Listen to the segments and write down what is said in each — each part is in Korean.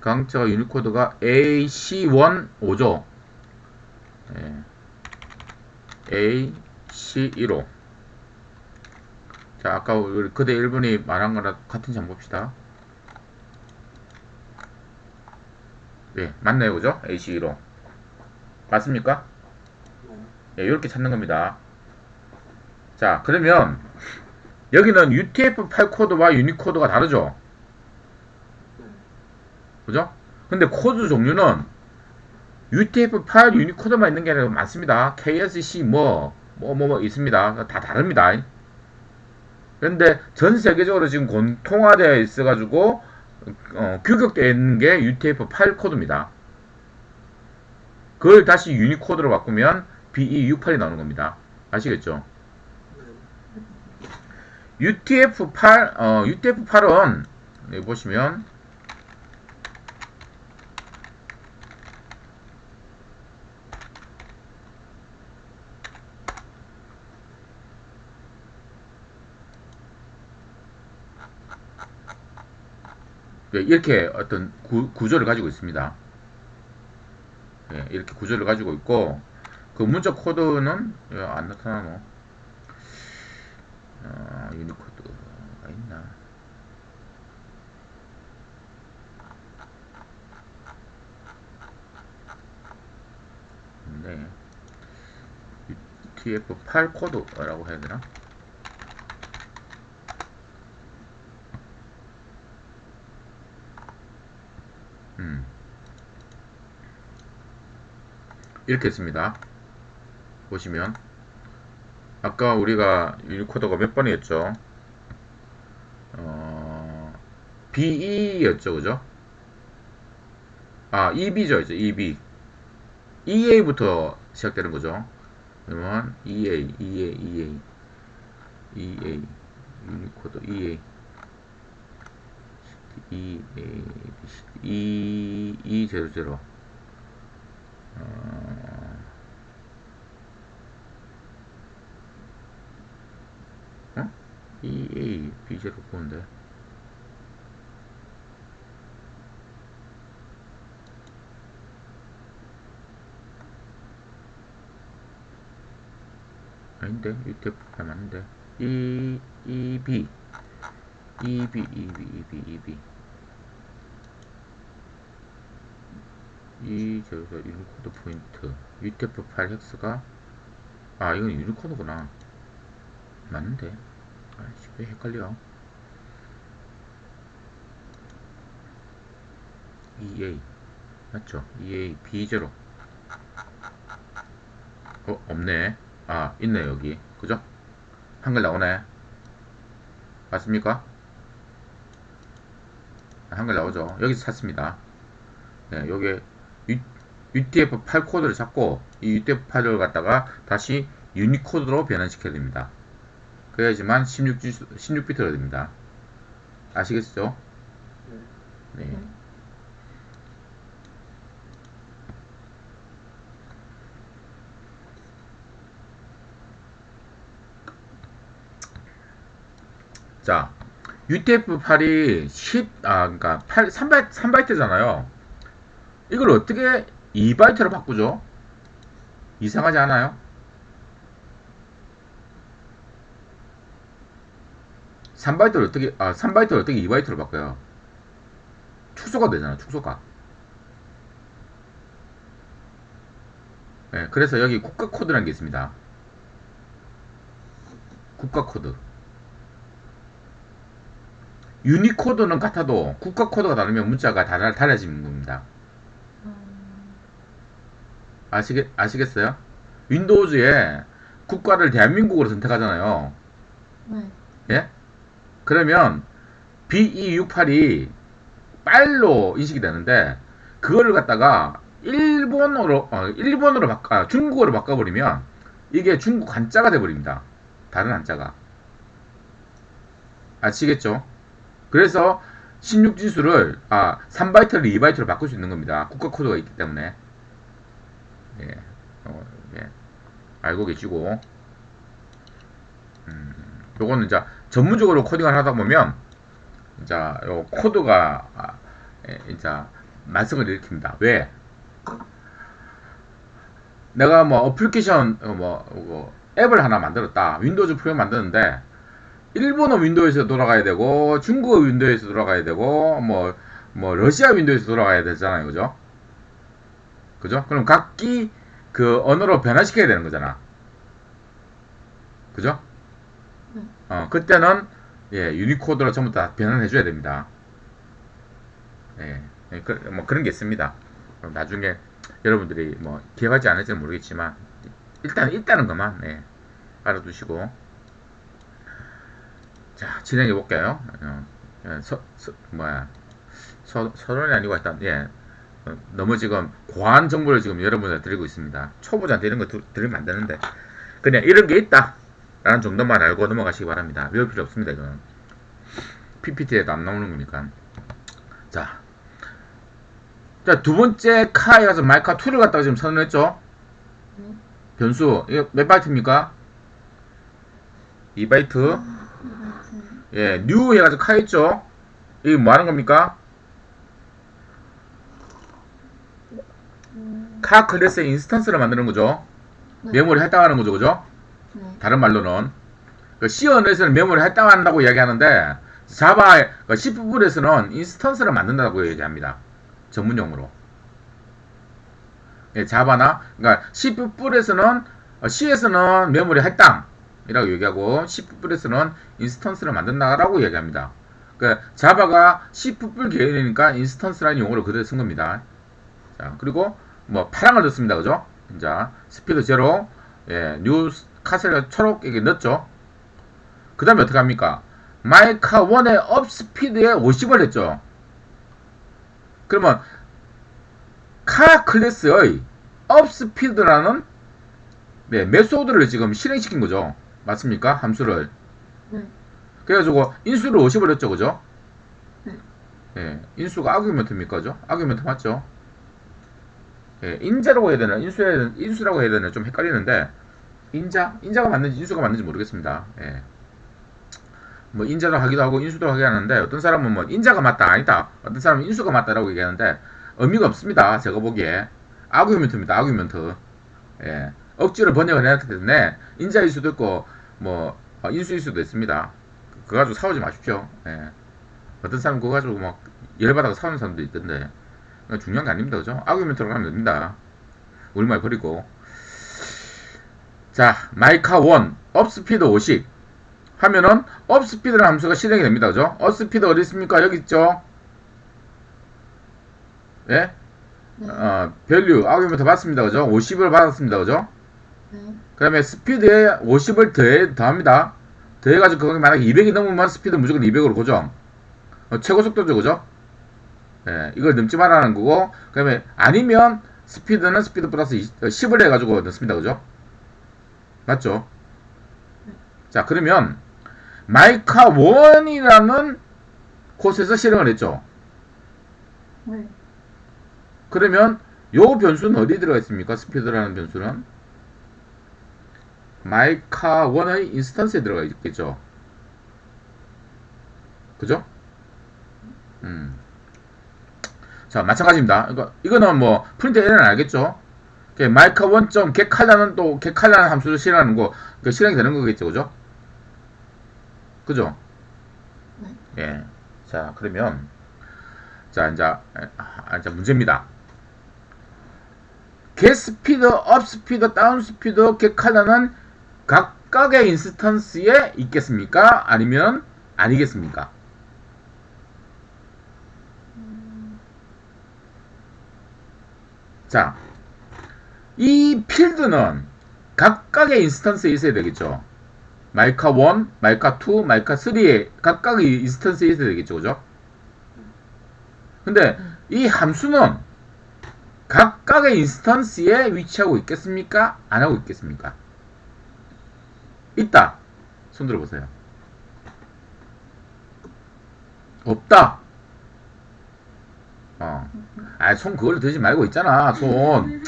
강체가 유니코드가 AC15죠. 예. AC15. 자, 아까 우리 그대 1번이 말한 거랑 같은지 한번 봅시다. 네, 맞네요. 그죠? AC15. 맞습니까? 예, 이렇게 찾는 겁니다. 자, 그러면 여기는 UTF-8 코드와 유니코드가 다르죠? 그죠? 근데 코드 종류는 UTF-8 유니코드만 있는 게 아니라 많습니다. KSC 뭐, 뭐, 뭐, 뭐 있습니다. 다 다릅니다. 그런데 전 세계적으로 지금 공통화되어 있어가지고, 어, 규격되어 있는 게 UTF-8 코드입니다. 그걸 다시 유니코드로 바꾸면 BE68이 나오는 겁니다. 아시겠죠? UTF-8, 어, UTF-8은, 여기 보시면, 네, 이렇게 어떤 구, 구조를 가지고 있습니다. 예, 이렇게 구조를 가지고 있고 그 문자 코드는 왜안 나타나노? 어, 유니코드가 있나? 네. UTF-8 코드라고 해야 되나? 음. 이렇게 했습니다. 보시면 아까 우리가 유니코드가 몇 번이었죠? 어, BE였죠, 그죠? 아, EB죠, 이제 EB. EA부터 시작되는 거죠. 그러면 EA, EA, EA, EA, 유니코드 EA, E, C, E, E, 제로, 제로. 어, 어? E, A, B, 제로 보는데. 아닌데, UTF-8 맞는데. E, E, B. E, B, E, B, E, B, E, B. 이 저기서 유니코드 포인트. UTF-8 헥스가 아 이건 유니코드구나. 맞는데. 아이씨 왜 헷갈려. EA 맞죠? EA B0 어 없네. 아 있네 여기. 그죠? 한글 나오네. 맞습니까? 아, 한글 나오죠. 여기서 찾습니다. 네 여기 UTF-8 코드를 찾고 이 UTF-8을 갖다가 다시 유니코드로 변환시켜야 됩니다. 그래야지만 16, 16비트가 됩니다. 아시겠죠? 네. 자, UTF-8이 10, 아, 그러니까 8, 3바이트, 3바이트잖아요. 이걸 어떻게 2바이트로 바꾸죠? 이상하지 않아요? 3바이트를 어떻게, 아, 3바이트를 어떻게 2바이트로 바꿔요? 축소가 되잖아, 축소가. 네, 그래서 여기 국가 코드라는 게 있습니다. 국가 코드. 유니코드는 같아도 국가 코드가 다르면 문자가 달, 달라지는 겁니다. 아시겠, 아시겠어요? 윈도우즈에 국가를 대한민국으로 선택하잖아요. 네. 예? 그러면 BE68이 빨로 인식이 되는데 그거를 갖다가 일본어로 어, 일본어로 바꿔 아, 중국어로 바꿔버리면 이게 중국 한자가 돼버립니다. 다른 한자가 아시겠죠? 그래서 16진수를 아 3바이트를 2바이트로 바꿀 수 있는 겁니다. 국가 코드가 있기 때문에 예, 어, 예. 알고 계시고 음, 요거는 이제 전문적으로 코딩을 하다 보면 이제 요 코드가 아, 예, 이제 말썽을 일으킵니다. 왜? 내가 뭐 어플리케이션 어, 뭐, 뭐 앱을 하나 만들었다. 윈도우즈 프로그램 만드는데 일본어 윈도우에서 돌아가야 되고 중국어 윈도우에서 돌아가야 되고 뭐뭐 러시아 윈도우에서 돌아가야 되잖아요. 그죠? 그죠? 그럼 각기 그 언어로 변화시켜야 되는 거잖아. 그죠? 네. 어, 그때는 예, 유니코드로 전부 다 변환해 줘야 됩니다. 예, 예, 그, 뭐 그런 게 있습니다. 그럼 나중에 여러분들이 뭐 기억하지 않을지 는 모르겠지만 일단 있다는 것만 예, 알아두시고 자 진행해 볼게요. 어, 예, 서, 서, 뭐야 서, 서론이 아니고 일단 예 어, 너무 지금 과한 정보를 지금 여러분들 드리고 있습니다. 초보자한테 이런 거 드, 드리면 안 되는데 그냥 이런 게 있다 라는 정도만 알고 넘어가시기 바랍니다. 외울 필요 없습니다. 이거는 PPT에도 안 나오는 거니까 자. 자, 두 번째 카에 가서 마이카 2를 갖다가 지금 선언했죠? 네. 변수, 이거 몇 바이트입니까? 2바이트. 이바이트. 예, 뉴 해가지고 카 있죠? 이게 뭐 하는 겁니까? 음, 카 클래스의 인스턴스를 만드는 거죠? 네. 메모리 할당하는 거죠, 그죠? 네. 다른 말로는. 그 C 언어에서는 메모리 할당한다고 이야기하는데, 자바, 그 C 부분에서는 인스턴스를 만든다고 얘기합니다. 전문용어로. 예, 자바나, 그러니까 C 부분에서는, 어, C에서는 메모리 할당이라고 얘기하고, C 부분에서는 인스턴스를 만든다라고 얘기합니다. 그 자바가 C 부분 계열이니까 인스턴스라는 용어를 그대로 쓴 겁니다. 자, 그리고 뭐 파랑을 넣습니다. 그죠? 자, 스피드 제로, 예, 뉴 카셀을 초록 이게 넣었죠. 그 다음에 어떻게 합니까? 마이카 1의 업 스피드에 50을 했죠. 그러면 카 클래스의 업 스피드라는 네, 메소드를 지금 실행시킨 거죠. 맞습니까? 함수를. 네. 그래가지고 인수를 50을 했죠. 그죠? 네. 예, 인수가 아규멘트입니까? 그죠? 아규멘트 맞죠? 예, 인자라고 해야 되나? 인수해야, 인수라고 해야 되나? 좀 헷갈리는데, 인자? 인자가 맞는지 인수가 맞는지 모르겠습니다. 예. 뭐, 인자도 하기도 하고, 인수도 하게 하는데, 어떤 사람은 뭐, 인자가 맞다, 아니다. 어떤 사람은 인수가 맞다라고 얘기하는데, 의미가 없습니다. 제가 보기에. 아규멘트입니다. 아규멘트. 예. 억지로 번역을 해놨기 때문에, 인자일 수도 있고, 뭐, 어, 인수일 수도 있습니다. 그거 가지고 싸우지 마십시오. 예. 어떤 사람 그거 가지고 막, 열받아서 싸우는 사람도 있던데, 중요한 게 아닙니다. 그죠? 아규멘트로 가면 됩니다. 우리말 버리고. 자, 마이카 1, 업스피드 50. 하면은, 업스피드라는 함수가 실행이 됩니다. 그죠? 업스피드 어디 있습니까? 여기 있죠? 예? 네. 어, 밸류, 아규멘트 받습니다. 그죠? 50을 받았습니다. 그죠? 네. 그 다음에 스피드에 50을 더해, 더합니다. 더해가지고 거기 만약에 200이 넘으면 스피드 무조건 200으로 고정. 어, 최고 속도죠. 그죠? 예, 이걸 넘지 말라는 거고, 그 다음에 아니면 스피드는 스피드 플러스 20, 10을 해가지고 넣습니다. 그죠? 맞죠? 자, 그러면 마이카 1이라는 곳에서 실행을 했죠. 네. 그러면 요 변수는 어디 들어가 있습니까? 스피드라는 변수는 마이카 1의 인스턴스에 들어가 있겠죠. 그죠? 음. 자, 마찬가지입니다. 이거, 이거는 뭐, 프린트 에러는 알겠죠? 그 마이카 1점 get칼라는 또, get칼라는 함수를 실행하는 거, 그 실행이 되는 거겠죠. 그죠? 그죠? 네. 예. 자, 그러면, 자, 이제, 아, 이제 문제입니다. get 스피드, up 스피드, down 스피드, get 칼라는 각각의 인스턴스에 있겠습니까? 아니면 아니겠습니까? 자, 이 필드는 각각의 인스턴스에 있어야 되겠죠. 마이카 1, 마이카 2, 마이카 3에 각각의 인스턴스에 있어야 되겠죠. 그죠? 근데 이 함수는 각각의 인스턴스에 위치하고 있겠습니까? 안 하고 있겠습니까? 있다. 손 들어보세요. 없다. 어. 아, 손 그걸로 들지 말고 있잖아, 손.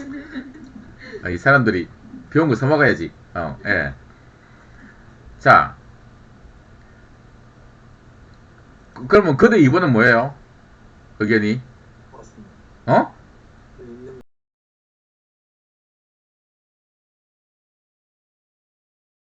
아, 이 사람들이 배운 거 써먹어야지. 어, 예. 자. 그- 그러면 그대 2번은 뭐예요? 의견이? 어?